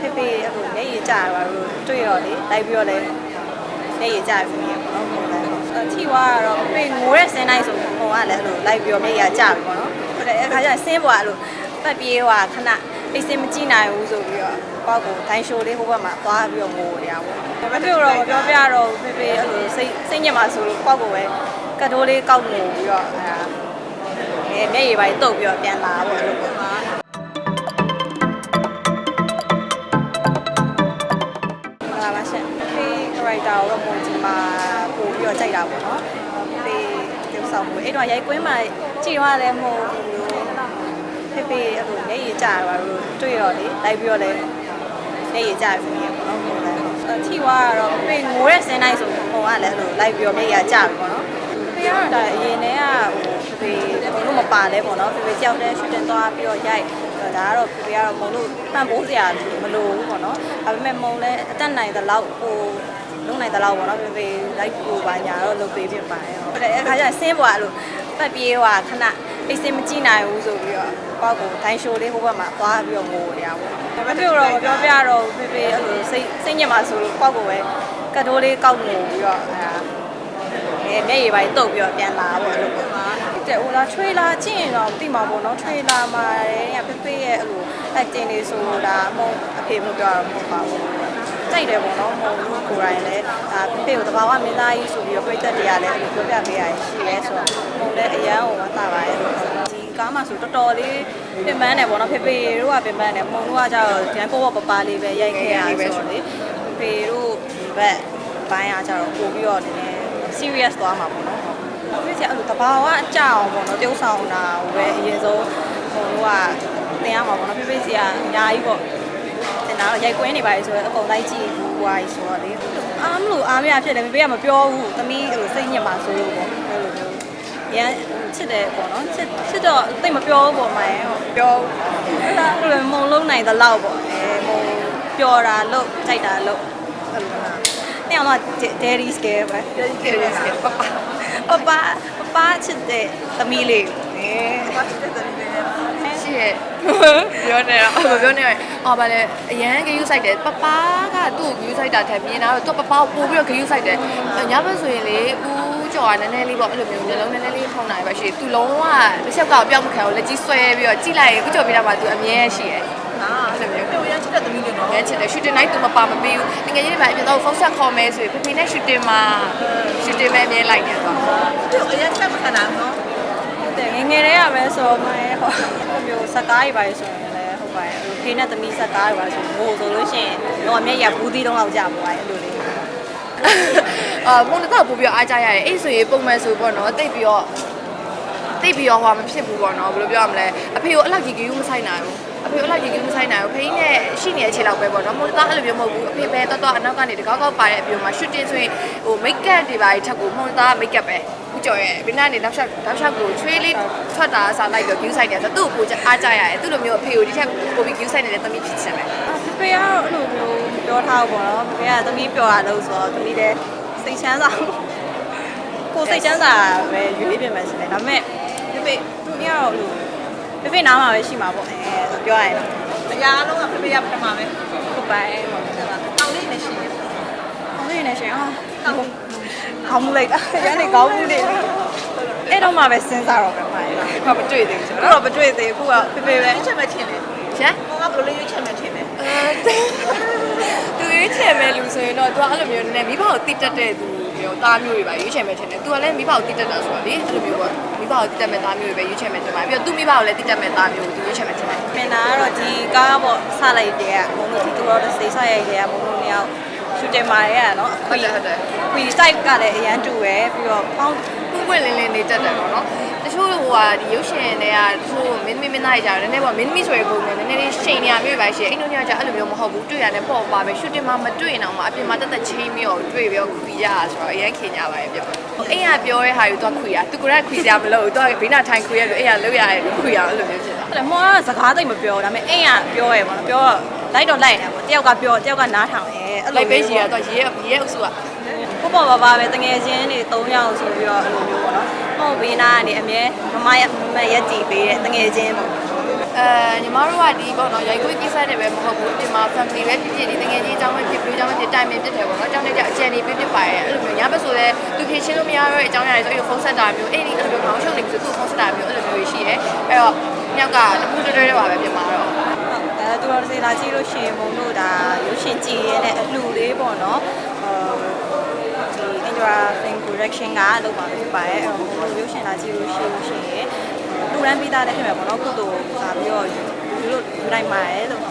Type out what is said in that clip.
ဖေဖေအဲ့လိုမျက်ရည်ကျရပါလို့တွေ့ရောလေလိုက်ပြီးတော့လေမျက်ရည်ကျရပြီပေါ့နော်ဟုတ်တယ်ထိွားကတော့ဖေငိုတဲ့ဆင်းတိုင်းဆိုဟိုကလည်းအဲ့လိုလိုက်ပြီးတော့မျက်ရည်ကျပြီပေါ့နော်ဟုတ်တယ်အခါကျရင်ဆင်းပေါ်အဲ့လိုပတ်ပြေးဟွာခဏအိတ်စင်မကြည့်နိုင်ဘူးဆိုပြီးတော့ပေါ့ကိုဒိုင်းရှိုးလေးဟိုဘက်မှာသွားပြီးတော့ငိုနေရပေါ့မဖေတော့မပြောပြတော့ဖေဖေအဲ့လိုစိတ်စိတ်ညစ်မှာဆိုလို့ပေါ့ကိုပဲကတ်တိုးလေးကောက်ငိုပြီးတော့အဲအဲမျက်ရည်ပိုင်းတုပ်ပြီးတော့ပြန်လာပေါ့အဲ့လိုပေါ့ character ကိုတော့ပုံကြီးမှာပို့ပြီးတော့ကြိုက်တာပေါ့နော်ဖေဒီဆောင်မှုအဲ့တော့ရိုက်ကွင်းမှာကြည့်ရလဲမဟုတ်ဘူးဖေဖေအဲ့လိုမျက်ရည်ကျရပါလို့တွေ့ရောလေလိုက်ပြီးတော့လေမျက်ရည်ကျပြီပေါ့နော်ဟုတ်တယ်ထိွားကတော့ဖေငိုတဲ့ဆင်းတိုင်းဆိုဟိုကလည်းအဲ့လိုလိုက်ပြီးတော့မျက်ရည်ကျပြီပေါ့နော်ဖေကတော့ဒါအရင်တည်းကဟိုဖေဖေဘုံလို့မပါလဲပေါ့နော်ဖေဖေကြောက်တဲ့ရှူတင်သွားပြီးတော့ရိုက် ဒါကတော့ဖေဖေကတော့မုံလို့ပန့်ပိုးစရာမလိုဘူးပေါ့နော်ဒါပေမဲ့မုံလဲအတက်နိုင်တဲ့လောက်ဟိုလုံနိုင်တဲ့လောက်ပေါ့နော်ဖေဖေလိုက်ပူပါညာတော့လုပ်ပေးဖြစ်ပါတယ်ဟုတ်တယ်အခါကျရင်ဆင်းပေါ်အဲ့လိုပတ်ပြေးဟွာခဏအိတ်စင်မကြည့်နိုင်ဘူးဆိုပြီးတော့ပေါ့ကိုဒိုင်းရှိုးလေးဟိုဘက်မှာသွားပြီးတော့ငိုနေရပါဘောမဖေတော့မပြောပြတော့ဖေဖေအဲ့လိုစိတ်စိတ်ညစ်မှာဆိုလို့ပေါ့ကိုပဲကတ်တိုးလေးကောက်ငိုပြီးတော့အဲအဲမျက်ရည်ပိုင်းတုပ်ပြီးတော့ပြန်လာပေါ့အဲ့လို ပေါ့တဲ့ဟိုလားထွေးလာကြည့်ရင်တော့သိမှာပေါ့နော်ထွေးလာမှာတဲ့ဖေဖေရဲ့အဲ့လို acting လေးဆိုတာအမုံအဖေမပြောတော့မဟုတ်ပါဘူးကြိုက်တယ်ပေါ့နော်မဟုတ်ဘူးကိုယ်တိုင်လည်းဒါဖေဖေကိုတဘာဝမင်းသားကြီးဆိုပြီးတော့ပြည့်သက်တရားလည်းအဲ့လိုပြောပြပေးရရှိရဲဆိုတော့မုံလည်းအရန်ဟိုမှာတာပါရဲ့လို့ဒီကားမှာဆိုတော်တော်လေးပြင်ပန်းတယ်ပေါ့နော်ဖေဖေတို့ကပြင်ပန်းတယ်မုံတို့ကကျတော့ဒီပေါ်ပေါ်ပပလေးပဲရိုက်ခဲ့ရဆိုတော့လေဖေဖေတို့ဒီဘက်ဘိုင်းအားကျတော့ပို့ပြီးတော့နည်းနည်း serious သွားမှာပေါ့နော် ဟုတ်ပြည့်ချင်အဲ့လိုတဘာဝအကြောင်းပေါ့နော်ပြုံးဆောင်တာဟိုပဲအရင်ဆုံးဟိုတို့ကတင်ရမှာပေါ့နော်ပြည့်ပြည့်စီကအများကြီးပေါ့တင်တာတော့ရိုက်ကွင်းနေပါလေဆိုတော့အကုန်လိုက်ကြည့်ဘူးဝါကြီးဆိုတော့လေအားမလို့အားမရဖြစ်တယ်ဖေဖေကမပြောဘူးသမီးအဲ့လိုစိတ်ညစ်ပါဆိုလို့ပေါ့အဲ့လိုမျိုးရန်ချစ်တယ်ပေါ့နော်ချစ်ချစ်တော့တိတ်မပြောဘူးပေါ့မိုင်းဟုတ်ပြောအဲ့ဒါအဲ့လိုမုံလုံးနိုင်သလောက်ပေါ့အဲမုံပျော်တာလို့ကြိုက်တာလို့အဲ့လိုမျိုးတဲ့အောင်တော့ dairy scale ပဲ dairy scale ပပ ပပပချစ်တဲ့သမီးလေးအဲပချစ်တဲ့သမီးလေးရှိရဲ့ပြောနေတော့အဲ့လိုပြောနေတော့အော်ဗာလေအရန်ဂယူးဆိုင်တယ်ပပားကသူ့ကိုဂယူးဆိုင်တာထက်မြင်တာတော့သူပပားကိုပို့ပြီးတော့ဂယူးဆိုင်တယ်ညဘက်ဆိုရင်လေဦးကျော်ကနည်းနည်းလေးပေါ့အဲ့လိုမျိုးမျိုးလုံးနည်းနည်းလေးဖောင်းနိုင်ပါရှိသူလုံးဝတစ်ချက်ကောက်ပြောင်းမခံဘူးလက်ကြီးဆွဲပြီးတော့ကြိလိုက်ရင်ဦးကျော်ပြတာမှသူအမြဲရှိရဲ့ အဲ့လိုမျိုးတို့ရချစ်တဲ့သမီးတွေနော်ငယ်ချစ်တယ်ရှူတင်နိုင်သူမပါမပေးဘူးငယ်ကြီးတွေပါအပြင်တော့ဖုန်းဆက်ခေါ်မယ်ဆိုရင်ဖေဖေနဲ့ရှူတင်မှာရှူတင်မဲ့အမြဲလိုက်တယ်သွားတို့အရင်ချက်မခံနိုင်ဘူးနော်ဟုတ်တယ်ငယ်ငယ်တည်းကပဲဆိုတော့မိုင်းဟိုမျိုးစကားတွေပါဆိုရင်လည်းဟုတ်ပါတယ်ဟိုဖေးနဲ့သမီးစကားတွေပါဆိုငိုဆိုလို့ရှိရင်တော့မျက်ရဘူးသီးတော့လောက်ကြပါရဲ့အဲ့လိုလေးအာပုံတော့ပို့ပြီးတော့အားကြရတယ်အဲ့ဆိုရင်ပုံမှန်ဆိုပေါ့နော်တိတ်ပြီးတော့ တိတ်ပြီးတော့ဟိုမဖြစ်ဘူးပေါ့နော်ဘယ်လိုပြောရမလဲအဖေကိုအဲ့လောက်ကြီးကြီးမဆိုင်နိုင်ဘူးအဖေကိုအဲ့လောက်ကြီးကြီးမဆိုင်နိုင်ဘူးဖေးနဲ့ရှိနေတဲ့ခြေလောက်ပဲပေါ့နော်မုန်သားအဲ့လိုမျိုးမဟုတ်ဘူးအဖေပဲတော်တော်အနောက်ကနေတကောက်ကောက်ပါတဲ့အပြင်မှာရှူတင်ဆိုရင်ဟိုမိတ်ကပ်တွေပါထက်ကိုမုန်သားမိတ်ကပ်ပဲဦးကျော်ရဲ့ဘင်းကနေနောက်ဆက်နောက်ဆက်ကိုချွေးလေးထွက်တာစားလိုက်တော့ view site တယ်ဆိုတော့သူ့ကိုကိုအားကြရတယ်သူ့လိုမျိုးအဖေကိုဒီထက်ပိုပြီး view site နေတဲ့သမီးဖြစ်ချင်တယ်ဖေဖေကတော့အဲ့လိုမျိုးပြောထားဘူးပေါ့နော်ဖေဖေကသမီးပြောရလို့ဆိုတော့သမီးလည်းစိတ်ချမ်းသာကိုစိတ်ချမ်းသာပဲယူလေးပြင်မယ်ဆိုတယ်ဒါပေမဲ့ ဖေဖေသူမကတော့လို့ဖေဖေနားမှာပဲရှိမှာပေါ့အဲပြောရရင်အရာလုံးကဖေဖေရပထမပဲဟုတ်ပါတယ်ပေါ့တောင်းလေးနဲ့ရှိတယ်။ဟုတ်နေရှင်အာကောင်းကောင်းမှုလိုက်တာ။ရန်နေကောင်းမှုနေပြီ။အဲ့တော့မှပဲစဉ်းစားတော့ပဲမှာ။ဘာမတွေ့သေးဘူးဆိုတော့မတွေ့သေးဘူး။ခုကဖေဖေပဲရွေးချက်မဲ့ထင်တယ်ရှင်ဟိုကဘယ်လိုရွေးချက်မဲ့ထင်တယ်သူရွေးချယ်မဲ့လူဆိုရင်တော့ तू အဲ့လိုမျိုးနည်းနည်းမိဘကိုတိတက်တဲ့သူမျိုးသားမျိုးတွေပါရွေးချယ်မဲ့ထင်တယ်။ तू ကလည်းမိဘကိုတိတက်တာဆိုတော့လေအဲ့လိုမျိုးပေါ့ မိဘကိုတိတက်မဲ့သားမျိုးတွေပဲရွေးချယ်မဲ့ထင်ပါပြီးတော့သူ့မိဘကိုလည်းတိတက်မဲ့သားမျိုးကို तू ရွေးချယ်မဲ့ထင်တယ်။မင်းသားကတော့ဒီကားပေါ့စလိုက်တဲ့ကမုံလို့ဒီတူတော့စိတ်ဆရိုက်တဲ့ကမုံလို့နှစ်ယောက်ရှူတင်မာရဲကနော်။ဟုတ်တယ်ဟုတ်တယ် ခွီ site ကလည်းအရန်တူပဲပြီးတော့ပေါင်းပွင့်ပွင့်လင်းလင်းနေတက်တယ်ပေါ့နော်တချို့ဟိုဟာဒီရုပ်ရှင်တွေကတချို့မင်းမင်းမင်းသားတွေကြာတယ်နည်းနည်းပေါ့မင်းမီဆိုရယ်ပုံနဲ့နည်းနည်းလေးရှိန်နေရမျိုးပဲရှိရင်အဲ့လိုမျိုးကြာအဲ့လိုမျိုးမဟုတ်ဘူးတွေ့ရတယ်ပေါ့ပါပဲရှူတင်မှာမတွေ့ရင်တော့မှအပြင်မှာတက်တက်ချင်းပြီးတော့တွေ့ပြီးတော့ခွေရဆိုတော့အရင်ခင်ကြပါရဲ့ပြပေါ့အဲ့ရပြောတဲ့ဟာယူတော့ခွေရသူကလည်းခွေစရာမလိုဘူးသူကဘေးနာထိုင်ခွေရလို့အဲ့ရလောက်ရတယ်ခွေရအဲ့လိုမျိုးဖြစ်တာအဲ့ဒါမောကစကားသိမ့်မပြောဒါပေမဲ့အိမ်ကပြောရဲပေါ့နော်ပြောတော့လိုက်တော့လိုက်နေတာပေါ့တယောက်ကပြောတယောက်ကနားထောင်ရဲအဲ့လိုလိုက်ပေးကြီးရတော့ရေးရေးအုပ်စုက ပေါ့ပေါ့ပါပါပဲတငယ်ချင်းတွေ၃ယောက်ဆိုပြီးတော့အဲ့လိုမျိုးပေါ့နော်။ဟုတ်ဘေးနာကနေအမြဲမမရမရက်ကြည့်ပေးတဲ့တငယ်ချင်းပေါ့အဲညီမတို့ကဒီပေါ့နော်ရိုက်ခွေးကိစ္စတွေပဲမဟုတ်ဘူးဒီမှာ family ပဲဖြစ်ဖြစ်ဒီတကယ်ကြီးအကြောင်းပဲဖြစ်ပြီးအကြောင်းပဲဖြစ်တိုင်ပင်ဖြစ်တယ်ပေါ့နော်အကြောင်းနဲ့ကြအကျန်နေပြဖြစ်ပါရဲ့အဲ့လိုမျိုးညဘက်ဆိုလဲသူဖြေရှင်းလို့မရတော့တဲ့အကြောင်းအရာတွေဆိုရင်ဖုန်းဆက်တာမျိုးအဲ့ဒီအဲ့လိုမျိုးခေါင်းရှုပ်နေပြီဆိုသူ့ဖုန်းဆက်တာမျိုးအဲ့လိုမျိုးရှိရဲအဲ့တော့ညောက်ကတပူတွဲတွဲတွဲပါပဲပြင်ပါတော့အဲသူတော်စေလာကြည့်လို့ရှိရင်မုံတို့ဒါရုပ်ရှင်ကြည့်ရဲတဲ့အလှလေးပေါ့နော် ဟိုဒီ Indra Film Production ကလုပ်ပါလို့ဖြစ်ပါတယ်အဲ့တော့မုံတို့ရုပ်ရှင်လာကြည့်လို့ရှိလို့ရှိရင်လူရန်ပြီးသားလည်းဖြစ်မှာပေါ့နော်ကုသိုလ်လာပြီးတော့ဒီလိုနိုင်ပါရဲ့လို့